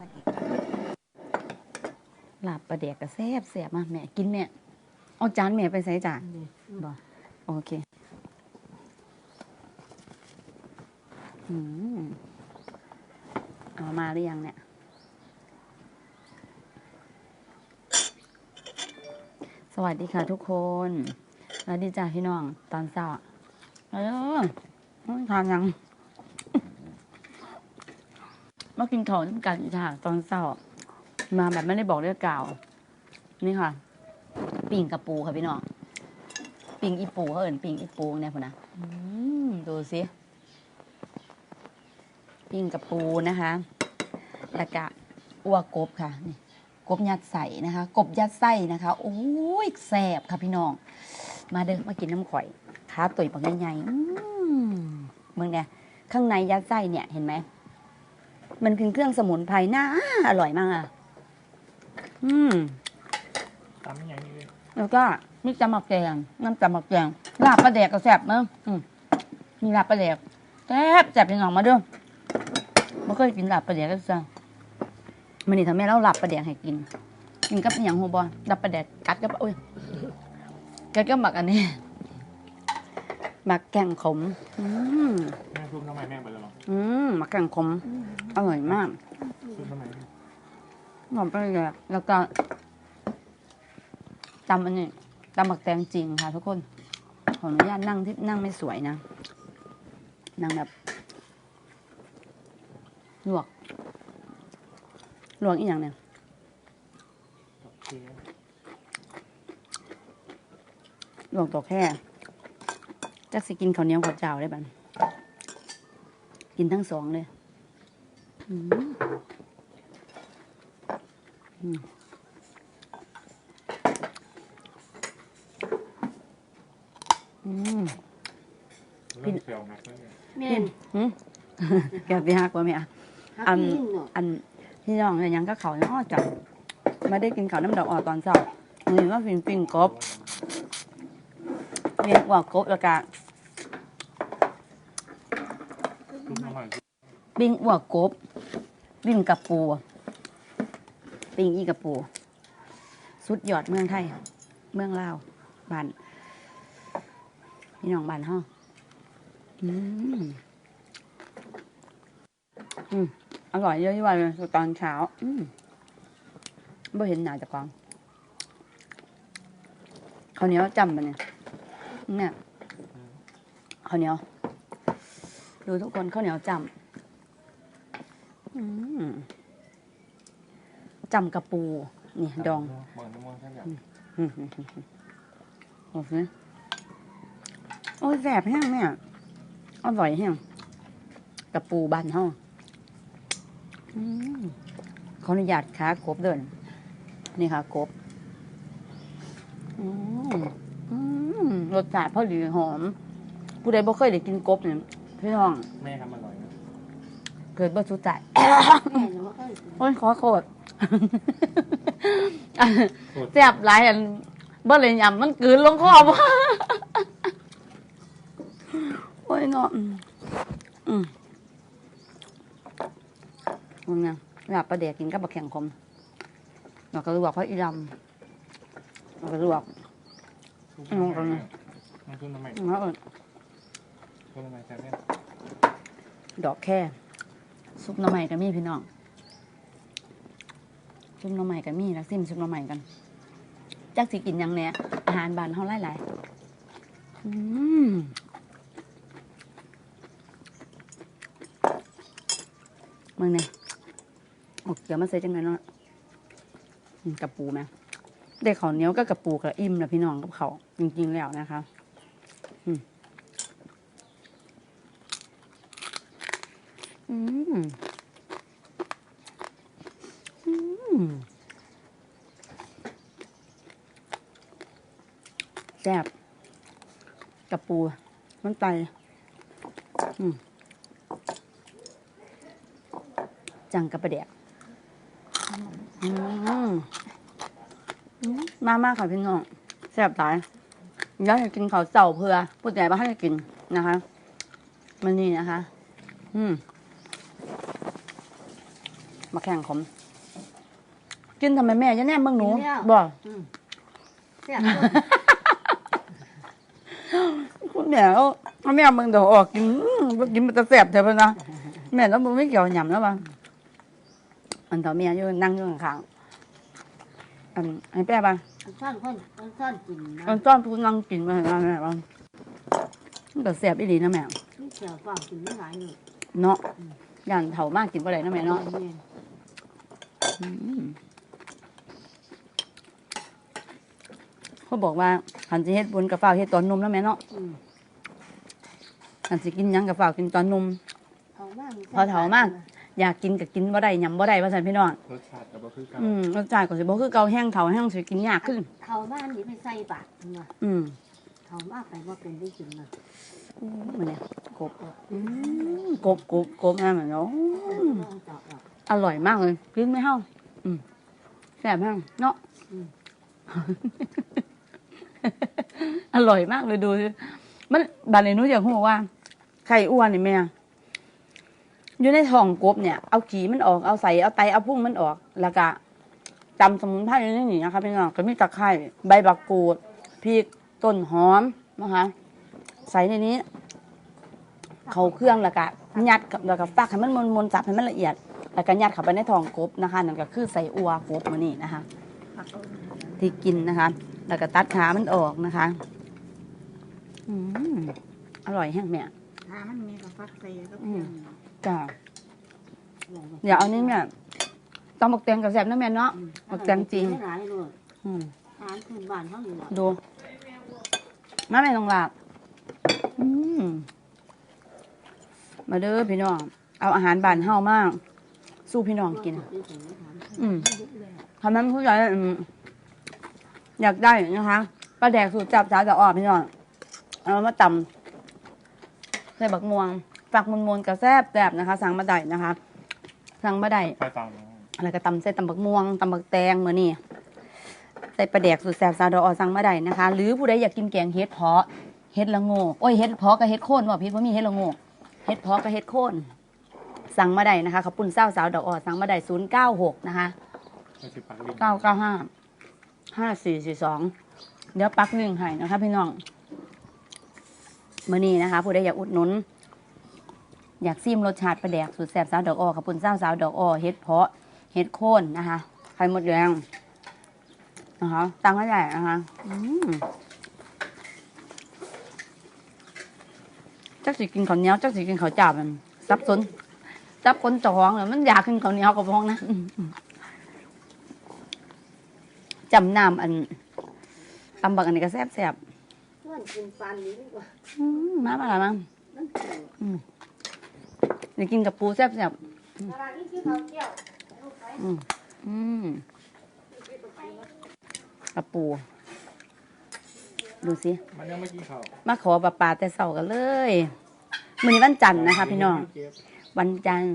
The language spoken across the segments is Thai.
วัสดีค่ะลาบปลาแดกกระแซบแสบมาแม่กินแม่เอาจานแม่ไปใส่จานบ่โอเคอืมเอามาหรือยังเนี่ยสวัสดีค่ะทุกคนสวัสดีจ้าพี่น้องตอนเช้าเออทานยัง มากินข้าวน้ำกันจ้าตอนเช้ามาแบบไม่ได้บอกเรื่องกล่าว นี่ค่ะ ปิ่งกระปูค่ะพี่น้องปิ่งอีปูเขาเอินปิ่งอีปูเนี่ยพุ่นะดูสิปิ่งกระปูนะคะแล้วก็อ้วกบค่ะนี่กบยัดใส่นะคะ กบยัดไส้นะคะโอ้ยแสบค่ะพี่น้อง มาเด้อมากินน้ำข่อยขาตุ๋ยปักใหญ่ๆอืมมึงเนี่ยข้างในยัดไส้เนี่ยเห็นไหม มันคือเครื่องสมุนไพรน่าอร่อยมากอะ อืมตำอย่างนี้เลยแล้วก็นี่จำหมักแกงน้ำจำหมักแกงลาบปลาแดกก็แซ่บเนอะอืมมีลาบปลาแดกแซ่บแซ่บพี่น้องมาเด้อไม่เคยกินลาบปลาแดกก็จ้ะมันนี่ทำให้เราลาบปลาแดกให้กินกินกับอหย่างหัวบอลลาบปลาแดกกัดกับโอ้ยกัดกับหมักอันนี้ หมักแกงขม อืมแม่ซุปทำไมแม่ไปแล้วหรออืมหมักแกงขม อร่อยมากซุปทำไมหอมไปเลยอะแล้วก็ตำอันนี้ตำหมักแตงจริงค่ะ ทุกคน ขออนุญาตนั่งที่นั่งไม่สวยนะ นั่งแบบลวกลวกอีกอย่างเนี่ยโอเคลวกตัวแค่ จักสิกินข้าวเหนียวข้าวเจ้าได้บันกินทั้งสองเลยอืมอืมอืมเริ่มเซลล์นะเนี่ยแม่นหืมแกไปหักว่าแม่อะหักอันยิ่งเนาะอันพี่น้องเนี่ยยังก็เขาเนาะจ้ะมาได้กินข้าวน้ำดอกอ่อนตอนเช้านี่ว่าฟินปิ้งกบ เรียกว่ากบแล้วก็ปิ้งอ้วกบปิ้งกับปูปิ้งอีกับปู สุดยอดเมืองไทย เมืองลาวบ้านพี่น้องบ้านห้องอืมอืมอร่อยเยอะที่ว่าเลยตอนเช้า อืมไม่เห็นหนาจากกองข้าวเหนียวจำปะเนี่ย เนี่ยข้าวเหนียว ดูทุกคนข้าวเหนียวจำจำกระปู นี่ ดองเหมือนน้ำมันแค่แบบอืมโอเคโอ้ยแสบแห้งเนี่ยอร่อยแห้งกระปูบานห้องขออนุญาตขากบเดิน นี่ค่ะกบอืม มรสชาติพอดีหอม ผู้ใดบ่เคยได้กินกบเนี่ยพี่น้องแม่ทำอร่อยนะเกิดบ่สุใจ แม่นบ่เคยโอ้ยขอโคตรแซ่บหลายอันบ่เลยยำมันกลืนลงคอบ่โอ้ยเนาะอืมอืมมึงเนี่ยอยากประเดี๋ยวกินกับบักแข่งคมเราก็ลวกเพราะอีดำเราก็ลวก ซุปทำไมเนี่ยมันซุปทำไมแล้วเอิ้นซุปทำไมแซ่บแม่ยดอกแค่ซุปหน่อไม้ก็มีพี่น้องซุปหน่อไม้ก็มีนักซิมซุปหน่อไม้กันจักสิกินยังเนี่ยอาหารบ้านเฮาหลายๆอืมมึงเนี่ยโอ้เกี่ยวมาใส่จังเลยเนาะกับปูไหม ได้ข้าวเหนียวก็กับปูกับอิ่มนะพี่น้องกับเขาจริงๆแล้วนะคะอืมอืมแซ่บกับปูมันไตอืมจังกับปะเดกอืม มมามาค่ะพี่น้องแซ่บตายอยากจะกินข้าวเจ้าเพื่อผู้ใหญ่บ้านให้กินนะคะมันนี่นะคะ อืมมาแข่งขมกินทำไมแม่จะแน่เบิ่งหนูกินแล้วบ่อืมแซ่บคุณแม่เอาเอาแม่เบิ่งเดี๋ยวออกกินอื้อบ่กินมันจะแซ่บเถอะเพิ่นนะแม่แล้วบ่มีเกี่ยวหยำแล้วบ่อันต่อแม่อยู่นั่งอยู่ข้างๆอันให้แป้บ่า ซ่อนคนซ่อนกินนะอันต้อนผู้นั่งกินมาให้แม่บ่ามันก็แซ่บอีหลีนะแม่นี่เขียวเปล่ากินไม่หลายเลยเนาะย่านเฒ่ามากกินบ่ได้นะแม่เนาะอืมเขาบอกว่าหันสิเฮ็ดบุญกับฝ้าวเฮ็ดตอนนมแล้วแม่เนาะอืมหันสิกินหยังกับฝ้าวกินตอนนมเฒ่ามาก พอเฒ่ามาก อยากกินก็กินบ่ได้หยำบ่ได้ว่าซั่นพี่น้องรสชาติกับก็คือกันอืมรสชาติก็สิบ่คือเก่าแห้งเฒ่าแห้งสิกินยากขึ้นเฒ่ามากนี่ไม่ใส่บาตรเนาะอืมเฒ่ามากไปว่าเป็นได้กินเนาะอู้มันเนี่ยกบอืมกบกบกบนั่นมันเนาะลองเจาะออกอร่อยมากเลยกินไหมเฮาอืมแซ่บแห้งเนาะอืมอร่อยมากเลยดูสิมันบานในนู้อยากรู้ว่าไข่อ้วนนี่แม่ อยู่ในท้องกบเนี่ยเอาขีมันออกเอาใส่เอาไตเอาพุ่งมันออกแล้วก็จำสมุนไพรอยู่ในนี่นะคะพี่น้องก็มีตะไคร้ใบบักกูดพริกต้นหอมนะคะใส่ในนี้ เขาเครื่องแล้วก็ยัดกับแล้วก็ฟักให้มันมนๆจับให้มันละเอียด แล้วก็ยัดเข้าไปในท้องกบนะคะนั่นก็คือใส่อัวกบมานี่นะคะที่กินนะคะ แล้วก็ตัดขามันออกนะคะอืมอร่อยแห้งแม่ถ้ามันมีกับฟักใส่ก็อืเพียมง จ้าอย่าเอานี่แม่ต้องบักแตงกับแซ่บนะแม่เนาะบักแตงจริงหลายเลยอืมอาหารพื้นบ้านเขาอยู่หรอกดูมาแม่ต้องลาบอืมมาเด้อพี่น้อง เอาอาหารบ้านเฮามาก สู้พี่น้องกิน อืมทำนั้นผู้ใหญ่อืมอยากได้นะคะปลาแดกสูตรจับสาวจะออกพี่น้อง เอามาตำใส่บักม่วง ฝักมุนมนๆกระแซบแซบนะคะ สั่งมาได้นะคะสั่งมาได้ไฟตังอะไรก็ตำใส่ตำบักม่วงตำบักแตงมือนี่ใส่ปลาแดกสูตรแซบสาวดอกออสั่งมาได้นะคะ หรือผู้ใดอยากกินแกงเฮ็ดเพาะเฮ็ดละโงกโอ้ยเฮ็ดเพาะกับเฮ็ดโค่นว่าพี่ว่ามีเฮ็ดละโงกเฮ็ดเพาะกับเฮ็ดโค่นสั่งมาได้นะคะขอบคุณเศร้าสาวดอกออสั่งมาได้ศูนย์เก้าหกนะคะไม่ใช่ปักลิงเก้าเก้าห้าห้าสี่สี่สองเดี๋ยวปักหนึ่งให้นะคะพี่น้องมื่อนี้นะคะ ผู้ใดอยากอุดหนุน อยากซิมรสชาติปลาแดกสูตรแซ่บสาวดอกอ้อขอบคุณเจ้าสาวดอกอ้อเฮ็ดเพาะเฮ็ดโค่นนะคะไข่มดแดงนะคะตั้งไว้ใหญ่นะคะอืมจักสิกินข้าวเหนียวจักสิกินข้าวจับมันซับซ้นจับคนจองเลยมันอยากกินข้าวเหนียวกับพ้องนะอืมอืมจำน้ำอันตำบักอันนี้ก็แซ่บแซ่บส่วนกินฟันนี้ดีกว่าๆอืมมามาละมั้งมั นเขียวนี่กินกับปูแซ่บแซ่บเวลาที่ที่เขาเกี่ยวลูกไปๆอืมอืมกับปู ดูสิมันยังไม่กินข้าวมาขอปลาปลาแต่เสากันเลยมื้อนี้วันจันทร์นะคะ พี่น้อง วันจันทร์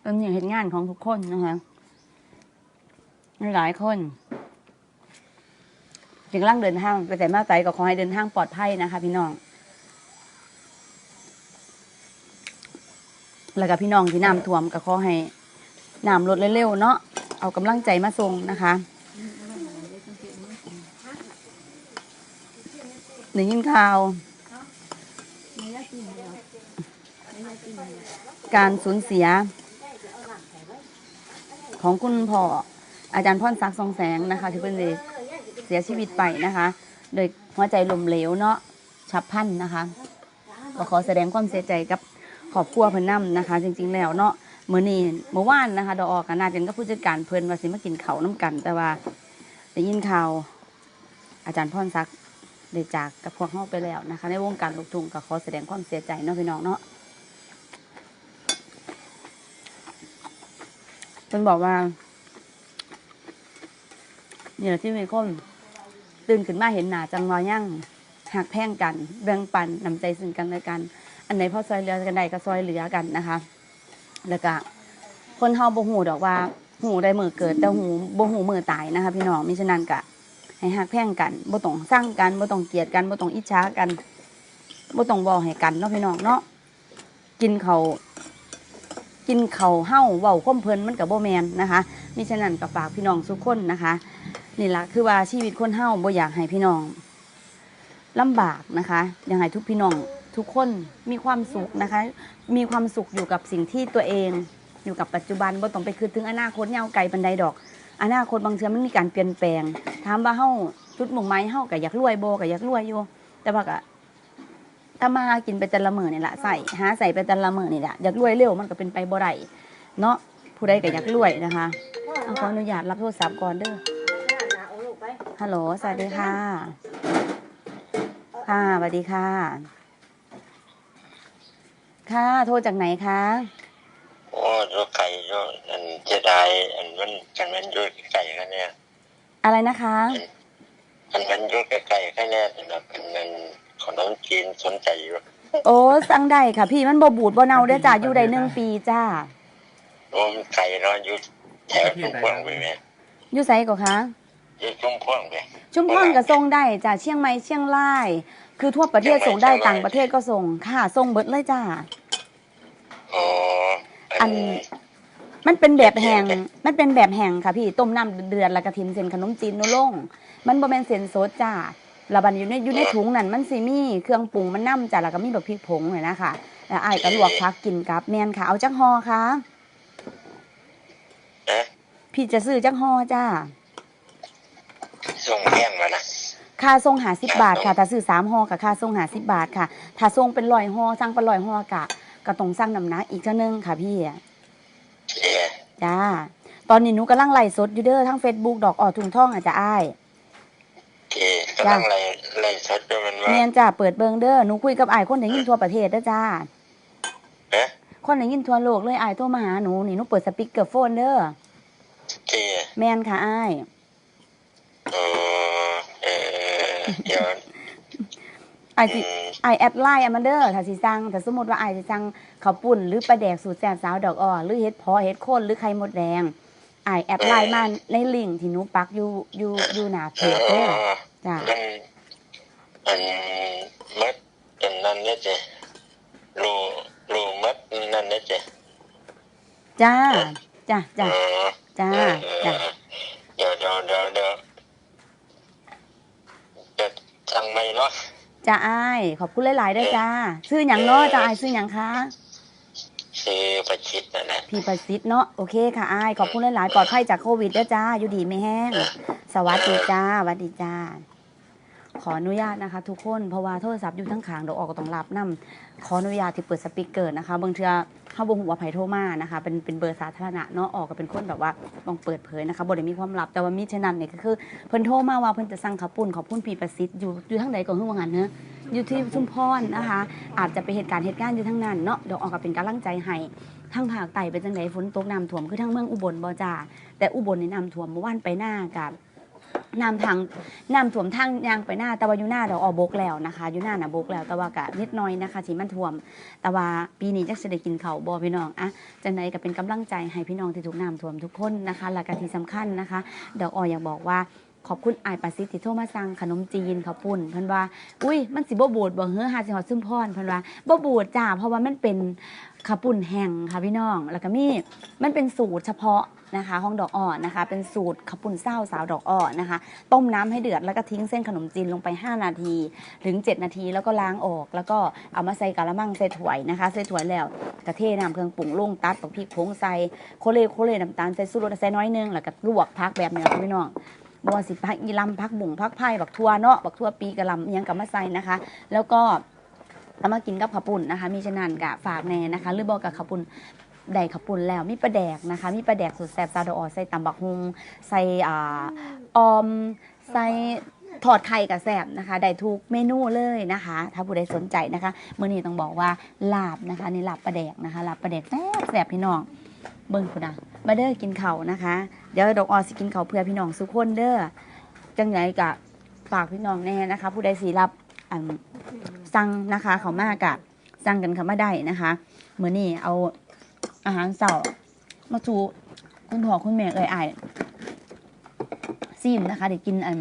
เป็นอย่างเห็นงานของทุกคนนะคะหลายคนถึงร่างเดินทางไปแต่มาไสก็ขอให้เดินทางปลอดภัยนะคะ พี่น้อง แล้วก็พี่น้องที่น้ำท่วมก็ขอให้น้ำลดเร็วๆเนาะเอากำลังใจมาส่งนะคะได้ยินข่าว การสูญเสีย ของคุณพ่ออาจารย์พ่อนซักทรงแสงนะคะที่เพิ่นเสียชีวิตไปนะคะ โดยหัวใจล้มเหลวเนาะฉับพันนะคะก็ขอแสดงความเสียใจกับ ครอบครัวเพิ่นนํนะคะ จริง ๆ แล้วเนาะมื้อนี้เมื่อวานนะคะดอกออกกันนากันก็ผู้จัดการเพิ่นว่าสิมากินข้าวน้กัน แต่ว่าได้ยินข่าวอาจารย์พ่อนซักดิ์ได้จากกับพวกเฮาไปแล้วนะคะ ในวงการลูกทุ่งก็ขอแสดงความเสียใจเนาะพี่น้องเนาะเพิ่นบอกว่าเนี่ยที่มีคนตื่นขึ้นมาเห็นหน้าจังว่ายั่งหักแพ่งกันแบ่งปันนำใจซึ่งกันและกัน อันไหนพอซอยเหลือกันใดก็ซอยเหลือกันนะคะ แล้วก็คนเฮาบ่ฮู้ดอกว่าหูได้มือเกิดแต่หูบ่หูมือตายนะคะ พี่น้องมิฉะนั้นก็ให้หักแพ่งกันบ่ต้องสร้างกันบ่ต้องเกลียดกันบ่ต้องอิจฉากันบ่ต้องบอกให้กันเนาะพี่น้องเนาะกินเขากินเขาเฮ้าเว้าข้มเพลินมันกับโบแมนนะคะมิฉะนั้นกับฝากพี่น้องทุกคนนะคะนี่ละคือว่าชีวิตคนเฮ้าบ่อยากให้พี่น้องลำบากนะคะอยากให้ทุกพี่น้อง ทุกคนมีความสุขนะคะ มีความสุขอยู่กับสิ่งที่ตัวเอง อยู่กับปัจจุบันบ่ต้องไปคิดถึงอนาคตยาวไกลบันไดดอก อนาคตบางเทื่อมันมีการเปลี่ยนแปลงถามว่าเฮาจุดมุ่งหมายเฮาก็อยากรวยโบก็อยากรวยอยู่ แต่ว่าก็ถ้ามากินไปแต่ละมื้อนี่แหละใส่หาใส่ไปแต่ละมื้อนี่แหละอยากรวยเร็วมันก็เป็นไปบ่ได้เนาะผู้ใดก็อยากรวยนะคะเอาขออนุญาตรับโทรศัพท์ก่อนเด้อฮัลโหลสวัสดีค่ะ ค่ะสวัสดีค่ะ ค่ะ โทรจากไหนคะ โอ้รถไก่รถอันเจไดายอันมันกันมันอยุ่ไก่กันเนี่ย อะไรนะคะ อันมันอยุ่ไก่กันเนี่ยสำหรับอันนั้นของน้องจีนสนใจอยู่ โอ้สั่งได้ค่ะ พี่มันบ่บูดบ่เน่าเด้อจ้าอยู่ได้หนึ่งปีจ้าโอ้มนไก่เนาะอยู่แถวชุ่มพวงไปไหมอยู่ไสก็คะอยู่ชุ่มพวงไป ชุมพรก็ส่งได้จ้าเชียงใหม่เชียงราย คือทั่วประเทศส่งได้ต่างประเทศก็ส่งค่ะส่งเบิดเลยจ้าอ๋ออัอันนมันเป็นแบบแห้งมันเป็นแบบแห้งค่ะพี่ต้มน้ำเดือดแล้วก็ทิมเส้นขนมจีนโนลงมันบ่แม่นเส้นสดจ้าแล้วบัดนอยู่ในอยู่ในถุงนั่นมันสิมีเครื่องปรุงมันนํจ้าแล้วก็มีแบบพริกผงเลยนะคะแล้วอ้ายก็ลวกพักกินกับแม่นค่ะเอาจักห่อค่ะนะพี่จะซื้อจักห่อจ้าส่งแห้งมานะ ค่าส่งหาสิบบาทค่ะ ถ้าซื้อสามห่อกับค่าส่งหาสิบบาทค่ะ ถ้าส่งเป็นร้อยห่อสั่งเป็นร้อยห่อกะก็ต้องสั่งน้ำหนักอีกเท่านึงค่ะพี่เอ๊ะจ้าตอนนี้หนูกำลังไลฟ์สดอยู่เด้อทั้ง Facebook ดอกออถุงท่องอาจจะอ้ายเอ๊ะกำลังไล่ไล่สดอยู่มันว่าเมียนจ้าเปิดเบิงเด้อหนูคุยกับอ้ายคนได้ยินทั่วประเทศเด้อจ้าเอ๊ะคนได้ยินทั่วโลกเลยอ้ายโทรมาหาหนูนี่หนูเปิดสปีกเกอร์โฟนเด้อเอ๊ะแม่นค่ะอ้ายเออเออเดี๋ ยวอ้ายอืสิมอ้ายแอดไลน์อะมาเด้อถ้าสิสั่งถ้าสมมติว่าอ้ายสิสั่งข้าวปุ้นหรือปลาแดกสูตรแซ่บสาวดอกอ้อหรือเฮ็ดเพอเฮ็ดโคนหรือไข่มดแดงอ้ายแอดไลน์มาในลิงก์ที่หนูปักอยู่อยู่อยู่หน้าเพเอจเด้ออจ้ามันอันมัดอันนั้นเนี่ยเจ้รูรูมัดนั่นเนี่ยเจ้จ้าจ้าจ้าเออจ้าเออเอจ้าอเดี๋ยวเดี๋ยวเดี๋ยวเดี๋ยวจะ สั่งไม่เนาะจ้าอ้ายขอบคุณหลายๆเด้อจ้าซื้อหยังเนาะจ้าอ้ายซื้อหยังคะซื้อประชิดนะนะพี่ประสิทธิ์เนาะโอเคค่ะอ้ายขอบคุณหลายๆปลอดภัยจากโควิดเด้อจ้าอยู่ดีไม่แห้ง สวัสดีจ้าสวัสดีจ้าขออนุญาตนะคะ ทุกคนเพราะว่าโทรศัพท์อยู่ทั้งขางเดี๋ยวออกก็ต้องรับนํขออนุญาตที่เปิดสปีกเกอร์นะคะบางเทื่อ เข้าบ่ฮู้ว่าไผโทรมานะคะ เป็นเป็นเบอร์สาธารณะเนาะออกก็เป็นคนแบบว่าต้องเปิดเผยนะคะบ่ได้มีความลับแต่ว่ามีฉะนั้นเนี่ยก็คือเพิ่นโทรมาว่าเพิ่นจะสั่งข้าวปุ้นขอบคุณพี่ประสิทธิ์อยู่อยู่ทางใดก็คือว่างั้นเนอะอยู่ที่ชุมพรนะคะ อาจจะไปเหตุการณ์เหตุการณ์อยู่ทั้งนั้นเนาะเดี๋ยวออกก็เป็นกำลังใจให้ทางภาคใต้เป็นจังไดฝนตกน้ำท่วมคือทางเมืองอุบลบ่จ้าแต่อุบลในน้ำท่วมเมื่อวานไปหน้ากับ น้ำทางน้ำท่วมทางยางไปหน้า แต่ว่าอยู่หน้าดอกออบกแล้วนะคะอยู่หน้าน่ะบกแล้ว แต่ว่ากะนิดหน้อยนะคะที่มันท่วม แต่ว่าปีนี้จะเสิได้กินเขาวบอพี่น้องอะจังไดก็เป็นกำลังใจให้พี่น้องที่ถูกน้ำท่วมทุกคนนะคะและกะที่สำคัญนะคะดอกออยอยากบอกว่า ขอบคุณอายปาซิที่โทรมาสั่งขนมจีนข้าวปุ้นเพิ่นว่า อุ้ยมันสิบ่บูดบ่เฮ้อหาสิฮอดซึมพรเพิ่นว่าบ่บูดจ้าเพราะว่ามันเป็นข้าวปุ้นแห้งค่ะพี่น้อง แล้วก็มีมันเป็นสูตรเฉพาะนะคะของดอกอ่อนนะคะ เป็นสูตรข้าวปุ้นเศร้าสาวดอกอ่อนนะคะ ต้มน้ำให้เดือดแล้วก็ทิ้งเส้นขนมจีนลงไป 5 นาทีถึง 7 นาทีแล้วก็ล้างออก แล้วก็เอามาใส่กะละมังใส่ถ้วยนะคะใส่ถ้วยแล้วกระเทน้ำเครื่องปรุงลงตัดปักพริกผงใส่โคเลโคเลน้ำตาลใส่สูรใส่น้อยนึงแล้วก็ลวกพักแบบนี้ค่ะพี่น้อง บวสิพักอีลำพักบุ่งพักไผ่บักทั่วเนาะบักทั่วปีกะลำยังกับมาใส่นะคะ แล้วก็เอามากินกับข้าปุ้นนะคะ มีฉะนันกะฝากแน่นะคะ หรือบอกกับข้าปุ้นได้ข้าปุ้นแล้วมีปลาแดกนะคะ มีปลาแดกสุดแซ่บซาดออใส่ตำบักฮุงใส่อ่าออมใส่ถอดไข่กับแซบนะคะได้ทุกเมนูเลยนะคะ ถ้าผู้ใดสนใจนะคะเมื้อนี้ต้องบอกว่าลาบนะคะนี่ลาบปลาแดกนะคะลาบปลาแดกแซ่บแซ่บพี่น้องเบิ่งคุณนะ มาเด้อกินเขานะคะ เดี๋ยวดอกออสิกินเขาเพื่อพี่น้องสุกคนเด้อจังไงกะฝากพี่น้องแน่นะคะ ผู้ใดสีรับอันสั่งนะคะ เขามากะสั่งกันเขามาได้นะคะเหมือนี้เอาอาหารเสาร์มาสู่คุณพ่อคุณแม่เอ่ยไอซิมนะคะเดี๋ยวกินอัน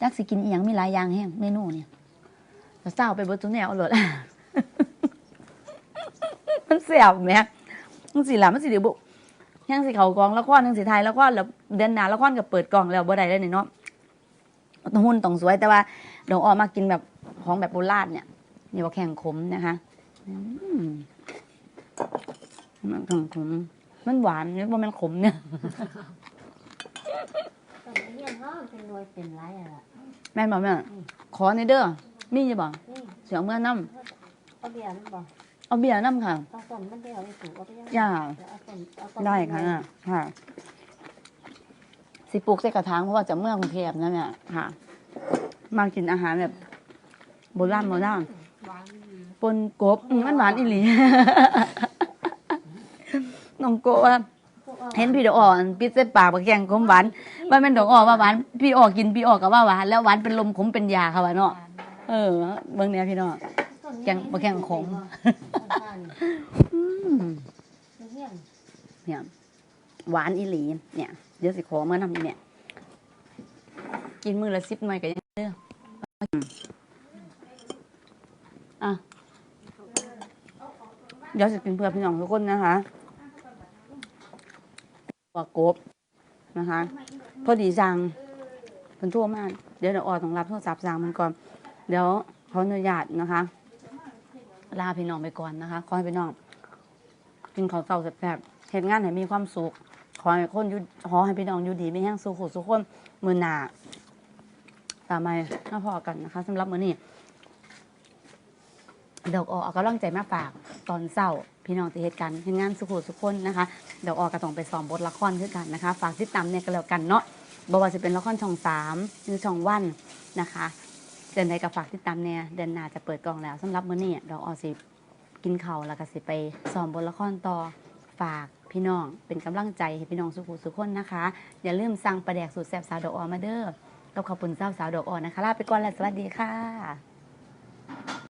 จักสิกินอีหยังมีหลายอย่างแห้งเมนูเนี่ยเศร้าไปเบิดทุกแนวเอาเลยมันเสียบไหมมันสิล่ะมันสิเดี๋ยวบุ ยังสิเขากองละครยังสิไทยละครแล้วเดือนหน้าละครก็เปิดกล่องแล้วบ่ได้เลยนี่เนาะต้องหุ่นต้องสวยแต่ว่าดอกออกมากินแบบของแบบโบราณเนี่ยนี่ว่าแข่งขมนะคะอืมมันแข่งขมมันหวานเนี่ยว่ามันขมเนี่ยตอนนี้เฮียนห้องเป็นหน่วยเป็นไรอะล่ะแม่นบอกแม่ขอในเด้อมีจะบอกนี่เสียงเมื่อน้เอาเบียร์มันบอกำ เอาเบียร์น้ำค่ะเอาส้มมันเดียวไปถูกเอาไปยังจ้าเดี๋ยวเอาส้มเอาส้มได้ค่ะน่ะค่ะ สิปลูกใส่กระถางเพราะว่าจะเมื่อกรุงเทพนะเนี่ยค่ะ มากินอาหารแบบโบราณโบราณปนกบอืมมันหวานอีหลีน้องโกะว่าเห็นพี่ดอกอ่อนปิดใส่ปากบะแกงขมหวานว่าแม่นดอกอ่อว่าหวานพี่ออกกินพี่ออกก็ว่าหวานแล้วหวานเป็นลมขมเป็นยาค่ะว่าเนาะเออเบิ่งเนี่ยพี่น้อง แกงบ่แกงขมอืมเฮียนเนี่ยหวานอีหลีเนี่ย เดี๋ยวสิขอเมื่อทำเนี่ย กินมือละสิบหน่อยก็ยังเด้ออะเดี๋ยวจะกินเพื่อพี่น้องทุกคนนะคะตัวกบนะคะ พอดีสั่งเป็นทั่วมาก เดี๋ยวเดี๋ยวออต้องรับโทรศัพท์สั่งมันก่อน เดี๋ยวขออนุญาตนะคะ ลาพี่น้องไปก่อนนะคะ ขอให้พี่น้องกินข้าวเต่าแซ่บๆเห็นงานให้มีความสุข ขอให้คนยูขอให้พี่น้องอยู่ดีไม่แห้งสุขสุขคนมือหนาตามมาหน้าพอกันนะคะสำหรับมื้อนี้เดี๋ยวออกเอากำลังใจมาฝากตอนเศร้าพี่น้องที่เหตุการณ์เห็นงานสุขสุขคนนะคะเดี๋ยวออกก็ต้องไปซ้อมบทละครด้วยกันนะคะ ฝากติดตามเนี่ยก็แล้วกันเนาะบอกว่าจะเป็นละครช่องสามหรือช่องวันนะคะ เดือนใดก็ฝากติดตามเนี่ยเดือนหน้าจะเปิดกล่องแล้วสำหรับมื้อนี้ดอกออสิกินเข่าแล้วก็สิไปซ้อมบทละครต่อฝากพี่น้องเป็นกำลังใจให้พี่น้องสุขุสุขคนนะคะ อย่าลืมสั่งประแดกสูตรแซ่บสาวดอกออมาเด้อกับข้าวปุ่นเจ้าสาวดอกออนะคะลาไปก่อนแล้วสวัสดีค่ะ